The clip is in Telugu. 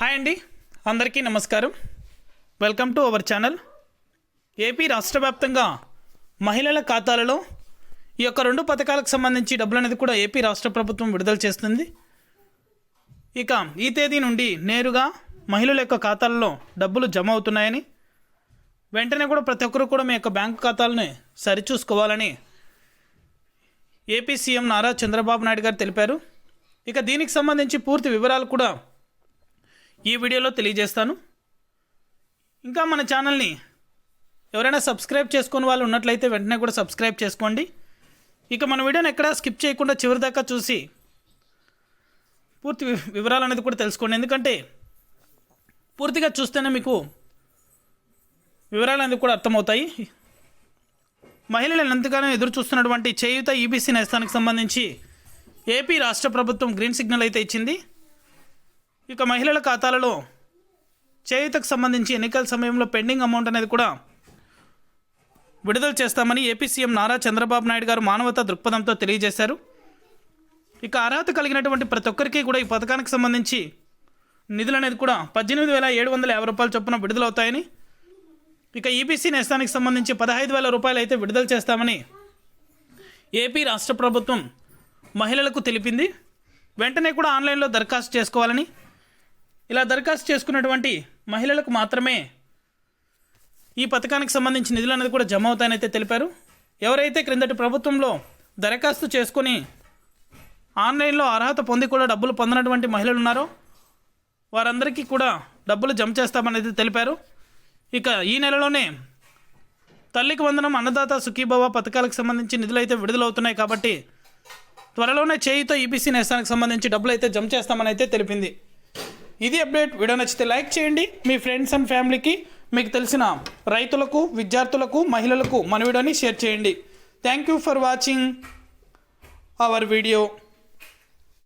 హాయ్ అండి. అందరికీ నమస్కారం. Welcome to our channel. AP రాష్ట్ర వ్యాప్తంగా మహిళల ఖాతాలలో ఈ యొక్క రెండు పథకాలకు సంబంధించి డబ్బులు అనేది కూడా ఏపీ రాష్ట్ర ప్రభుత్వం విడుదల చేస్తుంది. ఇక ఈ తేదీ నుండి నేరుగా మహిళల యొక్క ఖాతాలలో డబ్బులు జమ అవుతున్నాయని వెంటనే కూడా ప్రతి ఒక్కరు కూడా మీ యొక్క బ్యాంకు ఖాతాలని సరిచూసుకోవాలని ఏపీ సీఎం నారా చంద్రబాబు నాయుడు గారు తెలిపారు. ఇక దీనికి సంబంధించి పూర్తి వివరాలు కూడా ఈ వీడియోలో తెలియజేస్తాను. ఇంకా మన ఛానల్ని ఎవరైనా సబ్స్క్రైబ్ చేసుకుని వాళ్ళు ఉన్నట్లయితే వెంటనే కూడా సబ్స్క్రైబ్ చేసుకోండి. ఇక మన వీడియోని ఎక్కడా స్కిప్ చేయకుండా చివరి దాకా చూసి పూర్తి వి- వివరాలు అనేది కూడా తెలుసుకోండి. ఎందుకంటే పూర్తిగా చూస్తేనే మీకు వివరాలు అనేది కూడా అర్థమవుతాయి. మహిళలు ఎంతగానో ఎదురు చూస్తున్నటువంటి చేయుత ఈబీసీ నేస్తానికి సంబంధించి ఏపీ రాష్ట్ర ప్రభుత్వం గ్రీన్ సిగ్నల్ అయితే ఇచ్చింది. ఇక మహిళల ఖాతాలలో చేయుతకు సంబంధించి ఎన్నికల సమయంలో పెండింగ్ అమౌంట్ అనేది కూడా విడుదల చేస్తామని ఏపీ సీఎం నారా చంద్రబాబు నాయుడు గారు మానవతా దృక్పథంతో తెలియజేశారు. ఇక అర్హత కలిగినటువంటి ప్రతి ఒక్కరికి కూడా ఈ పథకానికి సంబంధించి నిధులు అనేది కూడా పద్దెనిమిది వేల ఏడు వందల యాభై రూపాయల చొప్పున విడుదలవుతాయని ఇక ఈబీసీ నేస్తానికి సంబంధించి పదహైదు వేల రూపాయలు అయితే విడుదల చేస్తామని ఏపీ రాష్ట్ర ప్రభుత్వం మహిళలకు తెలిపింది. వెంటనే కూడా ఆన్లైన్లో దరఖాస్తు చేసుకోవాలని ఇలా దరఖాస్తు చేసుకున్నటువంటి మహిళలకు మాత్రమే ఈ పథకానికి సంబంధించి నిధులు అనేది కూడా జమ అవుతాయనైతే తెలిపారు. ఎవరైతే క్రిందటి ప్రభుత్వంలో దరఖాస్తు చేసుకొని ఆన్లైన్లో అర్హత పొంది కూడా డబ్బులు పొందినటువంటి మహిళలు ఉన్నారో వారందరికీ కూడా డబ్బులు జమ చేస్తామనేది తెలిపారు. ఇక ఈ నెలలోనే తల్లికి వందనం అన్నదాత సుఖీభవ పథకాలకు సంబంధించి నిధులు అయితే విడుదలవుతున్నాయి కాబట్టి త్వరలోనే చేయితో ఈబీసీ నేస్తానికి సంబంధించి డబ్బులు అయితే జమ చేస్తామని అయితే తెలిపింది. ఇది అప్డేట్. వీడియో నచ్చితే లైక్ చేయండి. మీ ఫ్రెండ్స్ అండ్ ఫ్యామిలీకి మీకు తెలిసిన రైతులకు విద్యార్థులకు మహిళలకు మన వీడియోని షేర్ చేయండి. Thank you for watching our video